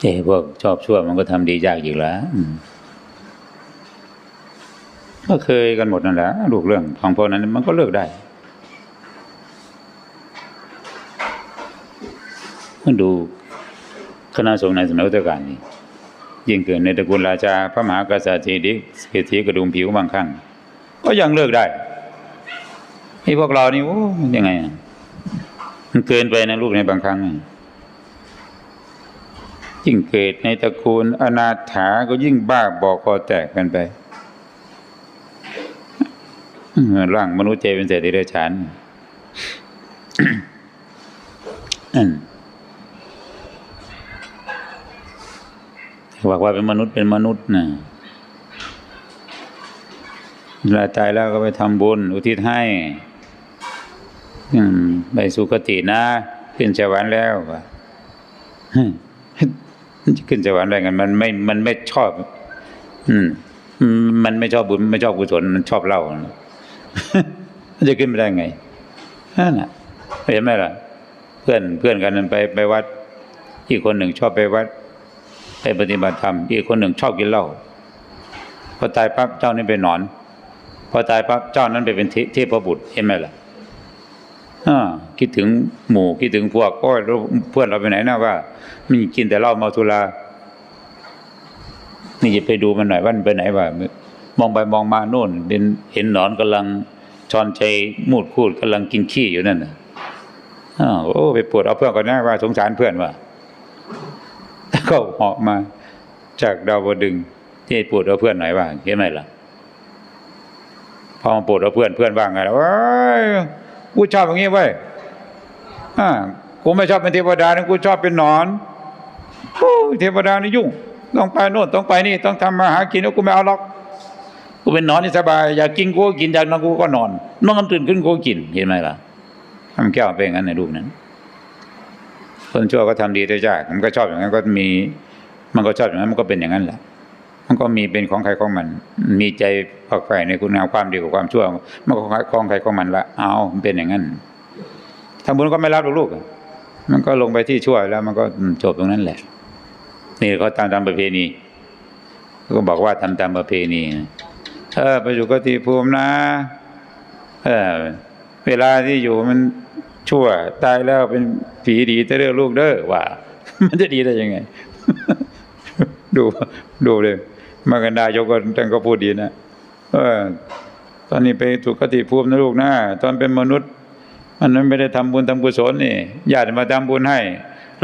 เอ้พวกชอบชั่วมันก็ทำดียากอีกแล้วก็เคยกันหมดนั่นแหละลูกเรื่องของพวกนั้นมันก็เลิกได้มันดูคณะสงฆ์ในสมัยพุทธกาลนี่ยิ่งเกิดในตระกูลราชาพระมหากษัตริย์เศรษฐีเศรษฐีกระดุมผิวบางครั้งก็ยังเลิกได้ไอ้พวกเรานี่โอ้ยังไงมันเกินไปนะลูกในบางครั้งอะ ยิ่งเกิดในตระกูลอนาถาก็ยิ่งบ้าบอคอแตกกันไปร่างมนุษย์เจเป็นเศรษฐีเดชานบอกว่าเป็นมนุษย์เป็นมนุษย์นะเวลาตายแล้วก็ไปทำบุญ อุทิศให้ไปสุคตินะ ขึ้นสวรรค์แล้ว จะขึ้นสวรรค์ได้กัน มันไม่มันไม่ชอบ อืม มันไม่ชอบบุญไม่ชอบกุศลมันชอบเล้ามันจะขึ้นไปได้ไงนั่นน่ะเห็นไหมล่ะ เพื่อนเพื่อนกันนั้นไปไปวัด อีกคนหนึ่งชอบไปวัด ไปปฏิบัติธรรมอีกคนหนึ่งชอบกินเหล้าพอตายปั๊บเจ้านี่ไปนอน พอตายปั๊บเจ้านั้นไปเป็นเทพบุตรเห็นไหมล่ะ คิดถึงหมู่คิดถึงพวกโอ้ยเพื่อนเราไปไหนนะว่ามันกินแต่เหล้าเมาสุรานี่จะไปดูมันหน่อยว่ามันไปไหนวะมองไปมองมาโน่นเห็นเห็นหนอนกำลังชอนชัยมูดคูดกำลังกินขี้อยู่นั่นนะอ้าวโอ้ไปปวดเอาเพื่อนก่อนนะว่าสงสารเพื่อนว่ะก็เหาะมาจากดาวดึงที่ปวดเอาเพื่อนหน่อยว่าเห็นไหมล่ะพอมาปวดเอาเพื่อนเพื่อนว่างไงแล่ะเว้ย กูชอบอย่างงี้เว้ยอ่ากูไม่ชอบเป็นเทวดานะกูชอบเป็นนอนโอ้เทวดานี่ยุ่ง ต้องไปโน่นต้องไปนี่ ต้องทำมาหากินแล้วกูไม่เอาหรอก กูเป็นนอนนี่สบาย อยากกินกูก็กินอยากนอนกูก็นอนนอนตื่นขึ้นกูก็กินเห็นไหมล่ะทำแก้วเป็นอย่างนั้นในรูปนั้น คนชั่วก็ทำดีได้ยากมันก็ชอบอย่างนั้นก็มี มันก็ชอบอย่างนั้นมันก็เป็นอย่างนั้นแหละ มันก็มีเป็นของใครของมัน มีใจฝักใฝ่ในคุณงามความดีกับความชั่ว มันก็ของใครของมันละเอามันเป็นอย่างนั้นทำบุญก็ไม่รับหรอกลูกอะมันก็ลงไปที่ชั่วแล้ว มันก็จบตรงนั้นแหละ นี่เขาตามตามประเพณีก็บอกว่าทำตามประเพณีเออไปอยู่กติภูมินะ เออ เวลาที่อยู่มันชั่ว ตายแล้วเป็นผีดีแต่เรื่องลูกเด้อว่า มันจะดีได้ยังไง ดูดูเลย มากันดายกก็ท่านก็พูดดีนะเออตอนนี้ไปสุคติภูมินะลูกนะตอนเป็นมนุษย์ มันนั้นไม่ได้ทำบุญทำกุศลนี่ญาติมาทำบุญให้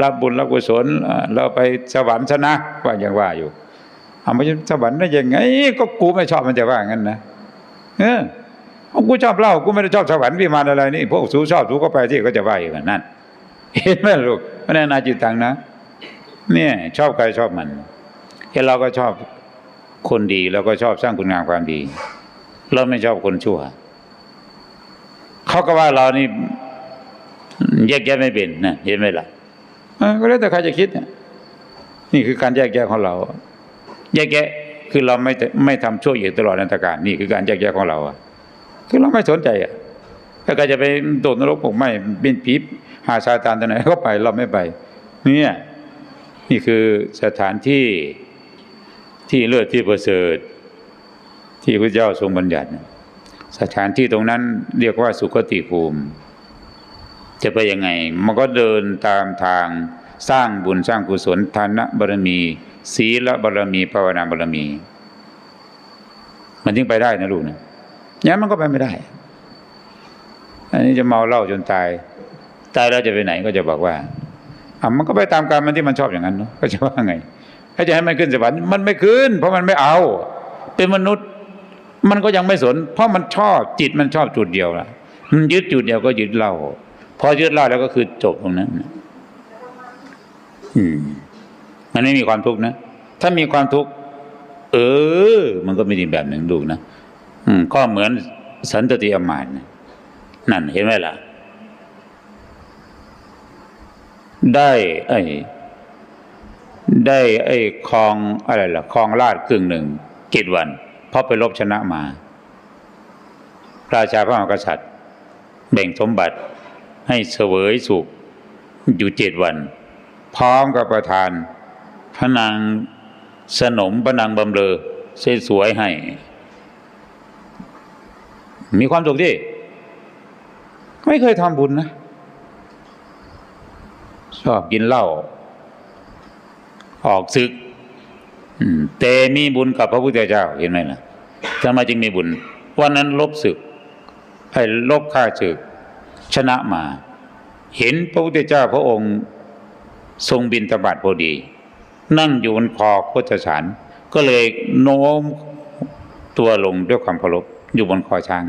รับบุญรับกุศลเราไปสวรรค์ชนะว่าอย่างว่าอยู่เอาไปสวรรค์ได้ยังไง ก็กูไม่ชอบมันจะว่างั้นนะเออกูชอบเล้ากูไม่ได้ชอบสวรรค์วิมานอะไรนี่พวกสูชอบสูก็ไปที่ก็จะว่าอย่างนั้นเห็นไหมลูกไม่ได้นาจิตตังนะ เนี่ย ชอบใครชอบมันเห็นเราก็ชอบ คนดีเราก็ชอบสร้างคุณงามความดี เราไม่ชอบคนชั่ว เขาก็ว่าเรานี่แยกแยะไม่เป็นนะเห็นไหมล่ะก็แล้วแต่ใครจะคิดเนี่ยนี่คือการแยกแยะของเรา แยกแยะคือเราไม่ไม่ทำชั่วอยู่ตลอดนันตการนี่คือการแยกแยะของเราอะคือเราไม่สนใจอะถ้าใครจะไปโดดนรกผมไม่เป็นผีหาซาตานตัวไหนก็ไปเราไม่ไป เนี่ย นี่คือสถานที่ ที่เลิศที่ประเสริฐ ที่พระเจ้าทรงบัญญัติ สถานที่ตรงนั้นเรียกว่าสุคติภูมิ จะไปยังไง มันก็เดินตามทางสร้างบุญสร้างกุศลทานบารมี ศีลบารมีภาวนาบารมี มันถึงไปได้นะลูกนะอย่างนั้นมันก็ไปไม่ได้ อันนี้จะเมาเหล้าจนตาย ตายแล้วจะไปไหนก็จะบอกว่าอะมันก็ไปตามการมันที่มันชอบอย่างนั้นเนาะก็จะว่าไง ถ้าจะให้มันขึ้นสวรรค์มันไม่ขึ้น เพราะมันไม่เอา เป็นมนุษย์ มันก็ยังไม่สน เพราะมันชอบจิตมันชอบจุดเดียวละมันยึดจุดเดียวก็ยึดเหล้าพอยึดเหล้าแล้วก็คือจบตรงนั้นอืมมันไม่มีความทุกข์นะถ้ามีความทุกข์เออ มันก็ไม่ดีแบบหนึ่งดูนะอืมก็เหมือนสันตติอมานนั่นเห็นไหมล่ะ ได้ไอ้ ได้ไอ้คลองอะไรล่ะคลองลาดครึ่งหนึ่งกิจวันเพราะไปลบชนะมาราชาพระมหากษัตริย์แบ่งสมบัติให้เสวยสุขอยู่เจ็ดวัน พร้อมกับประทานพระนางสนมพระนางบำเรอสวยให้ มีความสุขดิไม่เคยทำบุญนะ ชอบกินเหล้า ออกศึกแต่มีบุญกับพระพุทธเจ้าเห็นไหมล่ะทำไมจึงมีบุญ วันนั้นลบศึกไอ้ลบข้าศึก ชนะมา เห็นพระพุทธเจ้าพระองค์ทรงบินตบาทพอดี นั่งอยู่บนคอโคตรสารก็เลยโน้มตัวลงด้วยความเคารพอยู่บนคอช้าง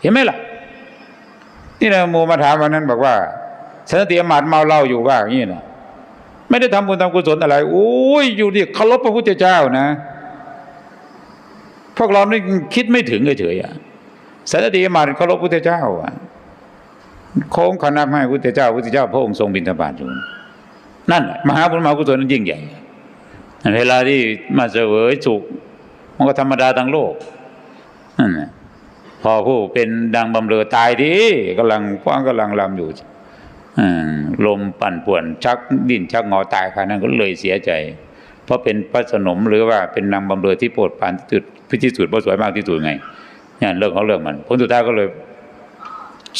เห็นไหมล่ะ นี่นะโมมาถามวันนั้นบอกว่าสันติอมาตเมาเล้าอยู่ว่าอย่างนี้นะ ไม่ได้ทำบุญทำกุศลอะไรโอ้ยอยู่ดิเคารพพระพุทธเจ้านะ พวกเรานี่คิดไม่ถึงเฉยๆอะสันติมาเคารพพระพุทธเจ้าอะโค้งขนับให้พระพุทธเจ้าพระพุทธเจ้า พระองค์ทรงบิณฑบาตอยู่นั่นมหาบุญมหากุศลนั้นยิ่งใหญ่เวลาที่มาเสวยสุขมันก็ธรรมดาทั้งโลกนั่นแหละพอผู้เป็นดังบำเรอตายดีกำลังฟ้างกำลังลำอยู่ ลมปั่นป่วนชักดิ้นชักงอตายค่ะนั้นก็เลยเสียใจ เพราะเป็นพระสนมหรือว่าเป็นนางบำเรอที่โปรดปานที่สุดพิที่สุดเพราะสวยมากที่สุดไงเนี่นเรื่องของเรื่องมันผลสุดท้ายก็เลย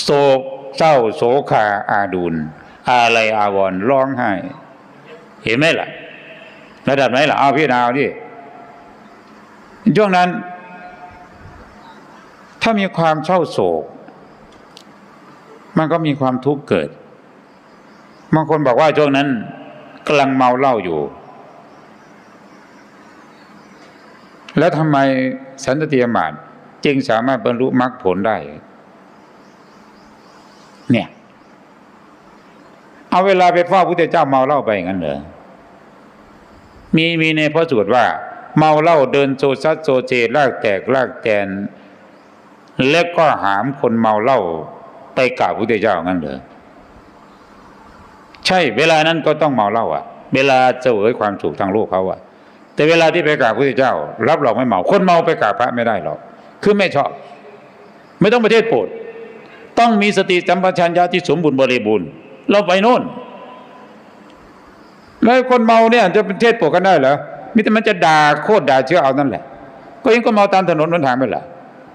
โศกเศร้าโศคาอาดูลอะไรอาวรร้องไห้ เห็นไหมล่ะ ระดับไหนล่ะเอาพี่นาวดิช่วงนั้น ถ้ามีความเศร้าโศก มันก็มีความทุกข์เกิด บางคนบอกว่าช่วงนั้นกำลังเมาเหล้าอยู่ แล้วทำไมสันตติยมาตจึงสามารถบรรลุมรรคผลได้ เนี่ย เอาเวลาไปเฝ้าพระพุทธเจ้าเมาเหล้าไปงั้นเหรอมีมีในพระสูตรว่า เมาเหล้าเดินโซซัดโซเจลากแตกลากแตนแล้วก็หามคนเมาเหล้าไปกราบพระพุทธเจ้างั้นเหรอ ใช่เวลานั้นก็ต้องเมาเหล้าอะ เวลาเสวยความสุขทางโลกเขาอะ แต่เวลาที่ไปกราบพระพุทธเจ้า รับรองไม่เมา คนเมาไปกราบพระไม่ได้หรอก คือไม่ชอบ ไม่ต้องประเทศโปรดต้องมีสติสัมปชัญญะที่สมบูรณ์บริบูรณ์ เราไปโน่น แล้วคนเมาเนี่ยจะเป็นเทศโปรดกันได้เหรอมิแต่มันจะด่าโคตรด่าเชื่อเอานั่นแหละ ก็ยังก็เมาตามถนนหนทางไม่ล่ะ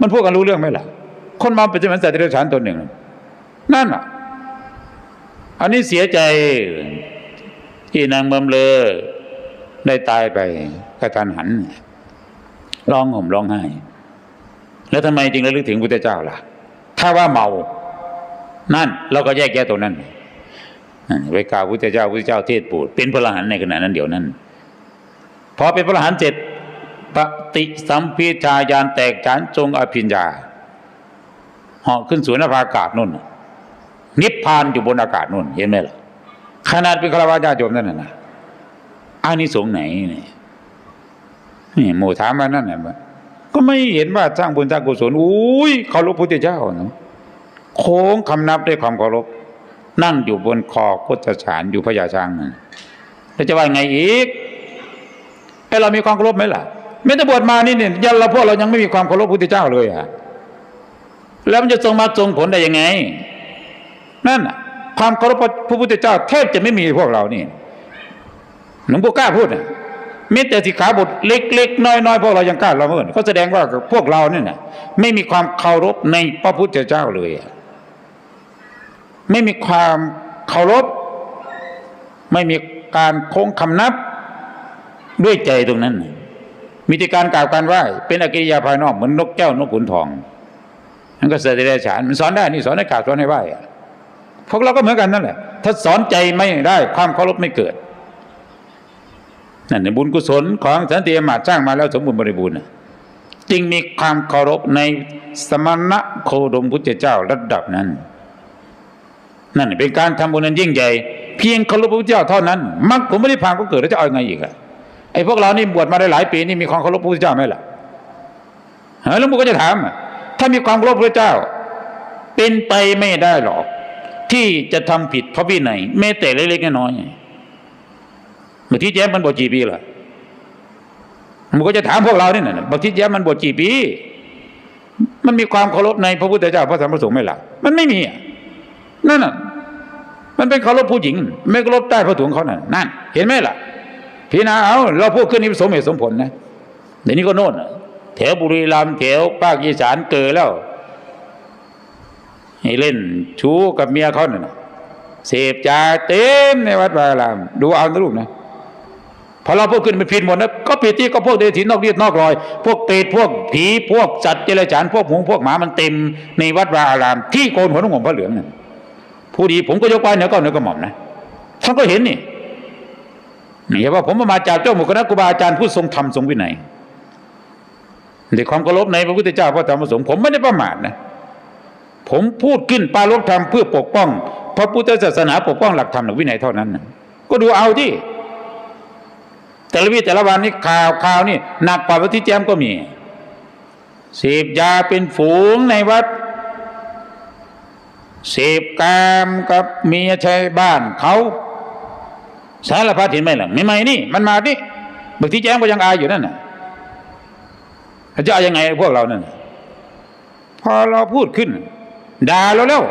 มันพูดกันรู้เรื่องไหล่ะ คนเมาเป็นเหมือนสัตว์เดรัจฉานตัวหนึ่ง นั่นอะ อันนี้เสียใจที่นางบำเลอได้ตายไปกระทันหันร้องห่มร้องไห้ แล้วทำไมจึงระลึกถึงพุทธเจ้าล่ะ ถ้าว่าเมา นั่น เราก็แยกแยะตรงนั้นไปกล่าวพุทธเจ้าพุทธเจ้าเทศปรดเป็นพระอรหันต์ในขณะนั้นเดี๋ยวนั้นพอเป็นพระอรหันต์เสร็จปฏิสัมพิชายานแตกฉานจงอภิญญาเหาะขึ้นสู่นภาอากาศนู่น นิพพานอยู่บนอากาศนู่น เห็นไหมล่ะ ขนาดเป็นคารวะญาติโยมนั่นน่ะนะอานิสงส์ไหนเนี่ยนี่หมู่ถามมานั่นน่ะก็ไม่เห็นว่าสร้างบุญสร้างกุศลอุ้ยเคารพพุทธเจ้าเนาะโค้งคำนับด้วยความเคารพนั่งอยู่บนคอโคตรฉานอยู่พญาช้างนั่นแล้วจะว่าไงอีกไอเรามีความเคารพไหมล่ะไม่ได้บวชมานี่เนี่ยยันเราพวกเรายังไม่มีความเคารพพุทธเจ้าเลยอะแล้วมันจะทรงมาทรงผลได้ยังไง นั่นความเคารพพระพุทธเจ้าแทบจะไม่มีพวกเรานี่หลวงปู่กล้าพูดนะมิแต่สิขาบทเล็กๆน้อยๆพวกเรายังกล้าละเมิดก็แสดงว่าพวกเราเนี่ยนะไม่มีความเคารพในพระพุทธเจ้าเลย ไม่มีความเคารพ ไม่มีการโค้งคำนับด้วยใจตรงนั้น มีแต่การกล่าวการไหว้เป็นอกิริยาภายนอกเหมือนนกแก้วนกขุนทองนั่นก็เสด็จได้ฉานมันสอนได้นี่สอนให้กราบสอนให้ไหว้ พวกเราก็เหมือนกันนั่นแหละ ถ้าสอนใจไม่ได้ ความเคารพไม่เกิดนั่นในบุญกุศลของสันติอมาตสร้างมาแล้วสมบูรณ์บริบูรณ์น่ะจึงมีความเคารพในสมณะโคดมพุทธเจ้าระดับนั้น นั่นเป็นการทำบุญนั้นยิ่งใหญ่ เพียงเคารพพระพุทธเจ้าเท่านั้นมรรคผมไม่ได้ผ่านก็เกิดแล้วจะเอายังไงอีกอะไอ้พวกเรานี่บวชมาได้หลายปีนี่มีความเคารพพระพุทธเจ้าไหมล่ะหลวงปู่ก็จะถามถ้ามีความเคารพพระเจ้า เป็นไปไม่ได้หรอก ที่จะทำผิดพระวินัยแม้แต่เล็กๆน้อยๆเมื่อที่แย้มมันบวชกี่ปีล่ะมันก็จะถามพวกเราเนี่ยนะบางทีแย้มมันบวชกี่ปี มันมีความเคารพในพระพุทธเจ้าพระธรรมพระสงฆ์ไหมล่ะมันไม่มีนั่นน่ะมันเป็นเคารพผู้หญิง ไม่เคารพใต้พระถุงเขานั่นนั่น เห็นไหมล่ะพี่นาเอาเราพูดขึ้นนี้สมเหตุสมผลนะเดี๋ยวนี้ก็โน่นแถวบุรีรัมย์แถวภาคอีสานเกิดแล้ว ให้เล่นชู้กับเมียเขาเนี่ยเสพยาเต็มในวัดวาอารามดูเอานะลูกนะพอเราพูดขึ้นมันผิดหมดนะก็ผิดที่ก็พวกเดรัจฉีนอกเรียดนอกรอย พวกเปรตพวกผีพวกสัตว์เจริญฉานพวกหงพวกหมามันเต็มในวัดวาอาราม ที่โกนหัวนุ่งห่มพระเหลืองนั่นผู้ดีผมก็ยกไปเนื้อก็เนื้อกระหม่อมนะท่านก็เห็นนี่นี่ว่าผมมาจากเจ้าหมู่คณะครูบาอาจารย์ผู้ทรงธรรมทรงวินัยด้วยความเคารพในพระพุทธเจ้าพระธรรมพระสงฆ์ผมไม่ได้ประมาทนะ ผมพูดขึ้นปาลบธรรมเพื่อปกป้อง พระพุทธศาสนาปกป้องหลักธรรมหลักวินัยเท่านั้นก็ดูเอาที่แต่ละวีแต่ละวันนี้ข่าวข่าวนี่หนักกว่าวันที่แจมก็มีเสพยาเป็นฝูงในวัดเสพกามกับเมียชายบ้านเขาสารพัดเห็นไหมล่ะไม่ไม่นี่ มันมานี่บางทีแจ้งก็ยังอายอยู่นั่นน่ะจะเอายังไงพวกเรานั่นพอเราพูดขึ้น ด่าเราแล้ว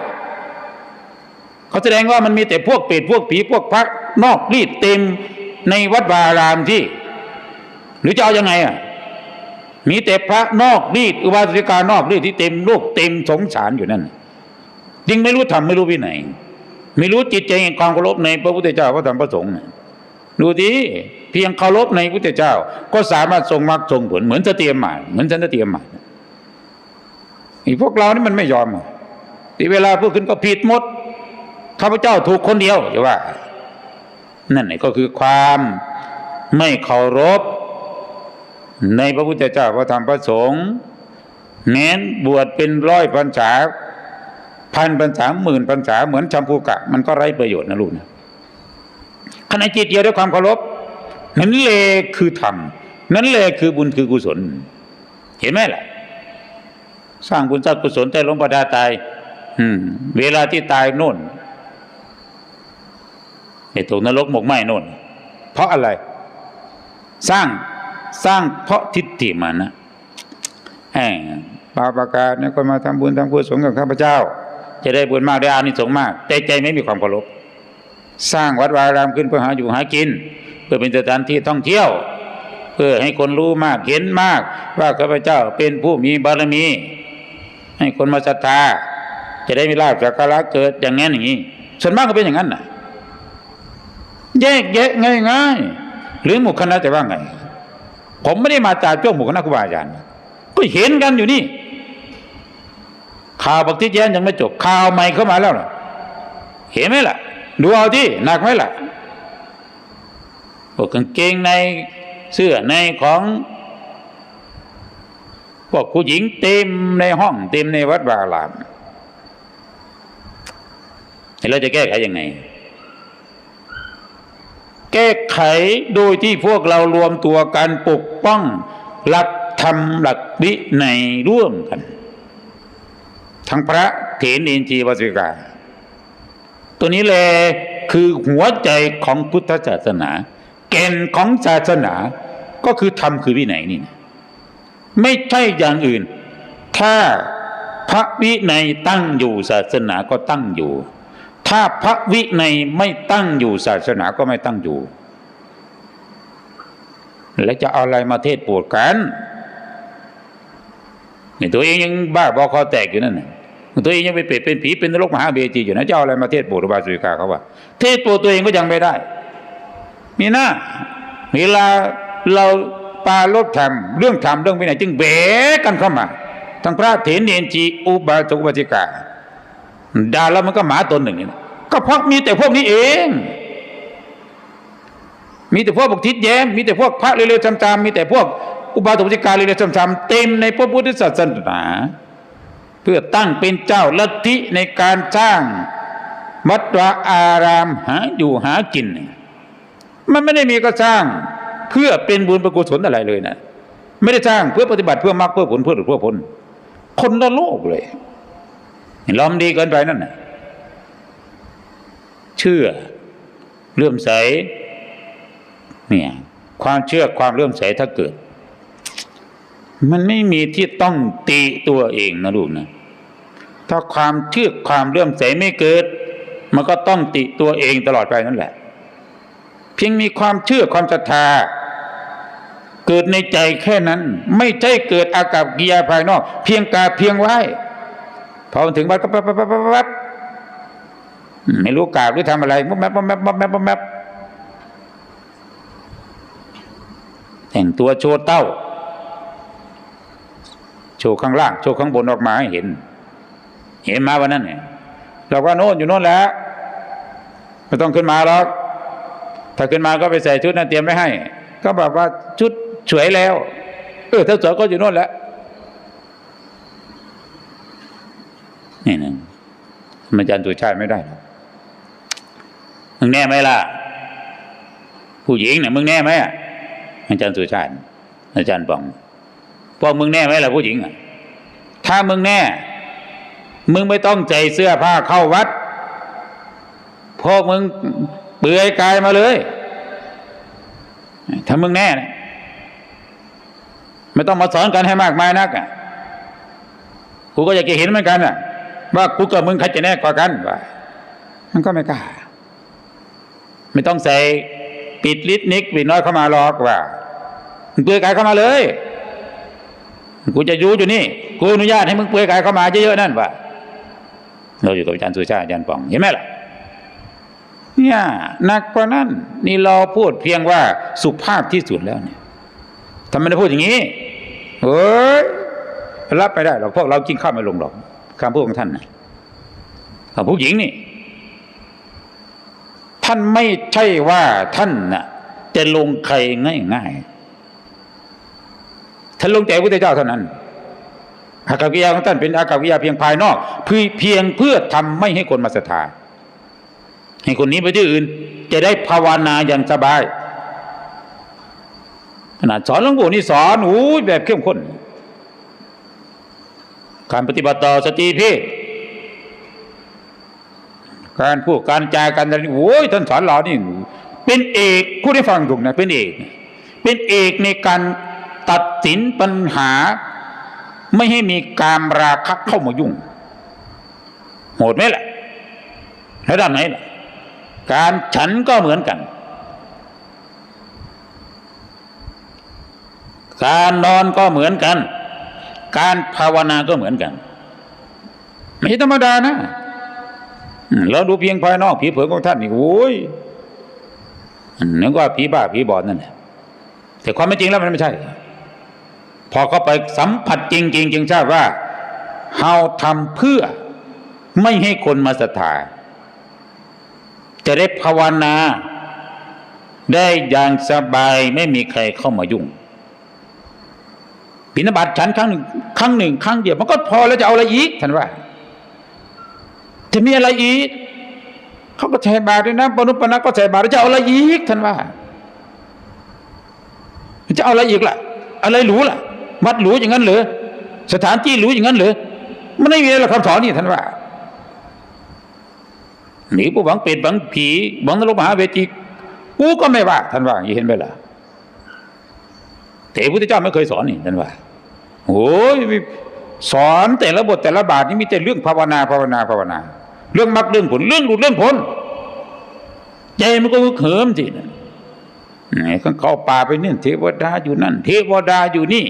เขาแสดงว่ามันมีแต่พวกเปรตพวกผีพวกพระนอกรีดเต็มในวัดวาอารามที่ หรือจะเอายังไงอะมีแต่พระนอกรีดอุบาสิกานอกรีดที่เต็มโลกเต็มสงสารอยู่นั่นจึงไม่รู้ธรรมไม่รู้วินัยไม่รู้จิตใจแห่งความเคารพในพระพุทธเจ้าพระธรรมพระสงฆ์ดูดิเพียงเคารพในพระพุทธเจ้า ก็สามารถทรงมรรคทรงผลเหมือนสเตรียมหมายเหมือนสันเตรียมหมายไอ้พวกเรานี่มันไม่ยอมอะ ที่เวลาพูดขึ้นก็ผิดหมดข้าพเจ้าถูกคนเดียวอย่าว่า นั่นก็คือความไม่เคารพ ในพระพุทธเจ้าพระธรรมพระสงฆ์แม้นบวชเป็นร้อยพรรษาพันพรรษาหมื่นพรรษาเหมือนชัมพูกะ มันก็ไร้ประโยชน์นะลูกนะขณะจิตเดียวด้วยความเคารพนั่นเลยคือธรรมนั่นเลยคือบุญคือกุศล เห็นไหมล่ะ สร้างบุญสร้างกุศลแต่ลวงพ่อดาตาย เวลาที่ตายโน่นไอ้ตกนรกหมกไหม้โน่น เพราะอะไร สร้างสร้างเพราะทิฏฐิมานะแหมปาประกาศเนี่ยคนมาทำบุญทำกุศลกับข้าพเจ้า จะได้บุญมากได้อานิสงส์มากแต่ใจไม่มีความเคารพสร้างวัดวารามขึ้นเพื่อหาอยู่หากิน เพื่อเป็นสถานที่ท่องเที่ยว เพื่อให้คนรู้มากเห็นมาก ว่าข้าพเจ้าเป็นผู้มีบารมี ให้คนมาศรัทธา จะได้มีลาภสักการะเกิดอย่างนั้นอย่างนี้ส่วนมากก็เป็นอย่างนั้นน่ะแยกแยะง่ายๆหรือหมู่คณะจะว่าไง ผมไม่ได้มาจากช่วงหมู่คณะครูบาอาจารย์ก็เห็นกันอยู่นี่ ข่าวบักที่แย้นยังไม่จบข่าวใหม่เข้ามาแล้วนะเห็นไหมล่ะ ดูเอาที่หนักไหมล่ะพวกกางเกงในเสื้อในของพวกผู้หญิงเต็มในห้องเต็มในวัดวาอาราม เราจะแก้ไขยังไง แก้ไขโดยที่พวกเรารวมตัวกันปกป้องหลักธรรมหลักวิในร่วมกัน ทั้งพระเถรเนนจีวสิกา ตัวนี้แหละคือหัวใจของพุทธศาสนา แก่นของศาสนาก็คือธรรมคือวินัยนี่นะไม่ใช่อย่างอื่น ถ้าพระวินัยตั้งอยู่ศาสนาก็ตั้งอยู่ ถ้าพระวินัยไม่ตั้งอยู่ศาสนาก็ไม่ตั้งอยู่ แล้วจะเอาอะไรมาเทศโปรดกันนี่ตัวเองยังบ้าบอคอแตกอยู่นั่นตัวเองยังไปเปรตเป็นผีเป็นนรกมหาเบจีอยู่นะจะเอาอะไรมาเทศโปรดบาสุริกาเขาว่า เทศปรดตัวเองก็ยังไม่ได้ มีหน้าเวลาเราปาลบธรรมเรื่องธรรมเรื่องวินัยจึงเบกันเข้ามาทั้งพระเถรเนนจีอุบาสกอุบาสิกา ด่าแล้วมันก็หมาตนหนึ่งนี่ก็เพราะมีแต่พวกนี้เอง มีแต่พวกบกทิศแย้มมีแต่พวกพระเร็วๆจำๆมีแต่พวกอุบาสกอุบาสิกาเร็วๆจำๆเต็มในพระพุทธศาสนาเพื่อตั้งเป็นเจ้าลัทธิในการสร้างวัดวาอารามหาอยู่หากิน มันไม่ได้มีก็สร้างเพื่อเป็นบุญประกุศลอะไรเลยนะ ไม่ได้สร้างเพื่อปฏิบัติเพื่อมรรคเพื่อผลเพื่อหลุดเพื่อพ้นคนละโลกเลย ล้อมดีเกินไปนั่นนะเชื่อเลื่อมใส เนี่ย ความเชื่อความเลื่อมใสถ้าเกิด มันไม่มีที่ต้องตีตัวเองนะลูกนะถ้าความเชื่อความเลื่อมใสไม่เกิด มันก็ต้องติตัวเองตลอดไปนั่นแหละพพียงมีความเชื่อความศรัทธาเกิดในใจแค่นั้น ไม่ใช่เกิดอากับกิยาภายนอก เพียงกาเพียงไหว พอมันถึงวัดก็ปั๊บปั๊บปั๊บปั๊บไม่รู้กราบหรือทำอะไรมุบแมบมุบแมบมุบแมบมุบแมบแต่งตัวโชว์เต้า โชว์ข้างล่างโชว์ข้างบนออกมาให้เห็น เห็นมาวันนั้นเนี่ยเราก็โน่นอยู่โน่นแล้วไม่ต้องขึ้นมาหรอกถ้าขึ้นมาก็ไปใส่ชุดนั้นเตรียมไว้ให้ ก็บอกว่าชุดสวยแล้ว เออถ้าสวยก็อยู่โน่นแล้ว นี่นึงมันจารย์ตุชาติไม่ได้หรอกมึงแน่ไหมล่ะ ผู้หญิงเนี่ยมึงแน่ไหมอะอาจารย์สุชาติ อาจารย์ปองพวกมึงแน่ไหมล่ะผู้หญิงอะถ้ามึงแน่ มึงไม่ต้องใจเสื้อผ้าเข้าวัดพวกมึงเปลือยกายมาเลยถ้ามึงแน่นะไม่ต้องมาสอนกันให้มากมายนักอะกูก็อยากจะเห็นเหมือนกันอะ ว่ากูกับมึงใครจะแน่กว่ากันว่ามันก็ไม่กล้า ไม่ต้องใส่ปิดลิดนิกปิดน้อยเข้ามาหรอกว่ามึงเปลือยกายเข้ามาเลยกูจะยู่อยู่นี่กูอนุญาตให้มึงเปลือยกายเข้ามาเยอะๆนั่นว่าเราอยู่กับอาจารย์สุชาติอาจารย์ปองเห็นไหมล่ะเนี่ยหนักกว่านั้น นี่เราพูดเพียงว่าสุภาพที่สุดแล้วเนี่ยทำไมได้พูดอย่างนี้เฮ้ยรับไม่ได้หรอกพวกเรากินข้าวไม่ลงหรอก คำพูดของท่านคำผู้หญิงนี่ ท่านไม่ใช่ว่าท่านน่ะจะลงใครง่ายๆท่านลงใจพระพุทธเจ้าเท่านั้นอากับกิยาของท่านเป็นอากับกิริยาเพียงภายนอกเพื่อเพียงเพื่อทำไม่ให้คนมาศรัทธาให้คนนี้ไปที่อื่น จะได้ภาวนาอย่างสบายขนาดสอนหลวงปู่นี่สอนโอ้ยแบบเข้มข้น การปฏิบัติต่อสติเพศการพูดการจาการอะไรโอ้ยท่านสอนเรานี่เป็นเอกพูดให้ฟังถูกนะเป็นเอก เป็นเอกในการตัดสินปัญหา ไม่ให้มีการราคะเข้ามายุ่งโหดไหมล่ะระดับไหนล่ะการฉันก็เหมือนกัน การนอนก็เหมือนกัน การภาวนาก็เหมือนกัน ไม่ใช่ธรรมดานะอืมเราดูเพียงภายนอกผีเผือของท่านนี่โอ้ยนึกว่าผีบ้าผีบอดนั่นแหละแต่ความเป็นจริงแล้วมันไม่ใช่ พอเข้าไปสัมผัสจริงจริงจึงทราบว่าเราทำเพื่อไม่ให้คนมาศรัทธาจะได้ภาวนา ได้อย่างสบายไม่มีใครเข้ามายุ่ง บิณฑบาตฉันครั้งหนึ่งครั้งหนึ่งครั้งเดียวมันก็พอแล้วจะเอาอะไรอีกท่านว่า จะมีอะไรอีกเขาก็แช่บาตรด้วยนะปนุปนะก็แช่บาตรจะเอาอะไรอีกท่านว่า จะเอาอะไรอีกล่ะ อะไรหรูล่ะวัดหรูอย่างนั้นหรือสถานที่หรูอย่างนั้นหรือมันไม่มีหรอกคำสอนนี่ท่านว่าหนีผู้หวังเป็ดหวังผีหวังนรกมหาเวทีกูก็ไม่ว่าท่านว่าอย่างนี้เห็นไหมล่ะ แต่พุทธเจ้าไม่เคยสอนนี่ท่านว่าโอ้ยสอนแต่ละบทแต่ละบาทนี่มีแต่เรื่องภาวนาภาวนาภาวนา เรื่องมรรคเรื่องผลเรื่องหลุดเรื่องผลใจมันก็เหิมสินะไหนก็เข้าป่าไปนี่เทวดาอยู่นั่น เทวดาอยู่นี่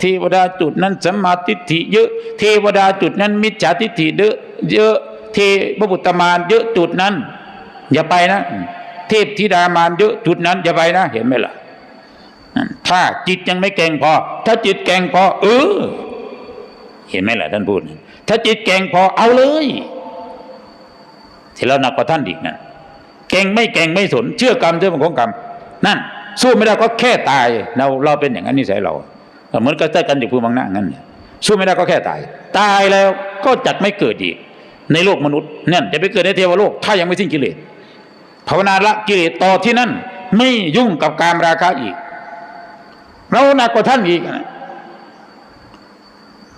เทวดาจุดนั้นสัมมาทิฏฐิเยอะ เทวดาจุดนั้น มิจฉาทิฏฐิเยอะเยอะ เทพบุตรมารเยอะจุดนั้น อย่าไปนะ เทพธิดามารเยอะจุดนั้นอย่าไปนะ เห็นไหมล่ะ ถ้าจิตยังไม่แก่งพอ ถ้าจิตแก่งพอ เออ เห็นไหมล่ะท่านพูด ถ้าจิตแก่งพอเอาเลยที่เราหนักกว่าท่านอีกนะเก่งไม่เก่งไม่สน เชื่อกรรมเชื่อมันของกรรมนั่น สู้ไม่ได้ก็แค่ตาย เราเราเป็นอย่างนั้นนิสัยเราเหมือนกับเจ้กันอยู่ภูมังหน้างั้นสู้ไม่ได้ก็แค่ตาย ตายแล้วก็จัดไม่เกิดอีก ในโลกมนุษย์นั่นจะไปเกิดในเทวโลก ถ้ายังไม่สิ้นกิเลสภาวนาละกิเลสต่อที่นั่น ไม่ยุ่งกับการราคะอีก เราหนักกว่าท่านอีกนะ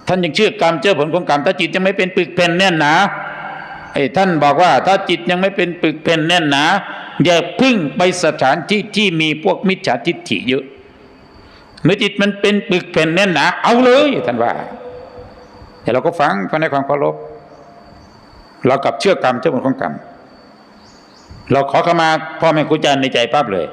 ท่านยังเชื่อกรรมเชื่อผลของกรรมถ้าจิตยังไม่เป็นปึกแผ่นแน่นหนาไอ้ท่านบอกว่า ถ้าจิตยังไม่เป็นปึกแผ่นแน่นหนาอย่าพึ่งไปสถานที่ที่มีพวกมิจฉาทิฏฐิเยอะเมื่อจิตมันเป็นปึกแผ่นแน่นหนาเอาเลยท่านว่าแต่เราก็ฟังฟังในความเคารพเรากลับเชื่อกรรมเชื่อผลของกรรมเราขอขมาพ่อแม่ครูอาจารย์ในใจปั๊บเลย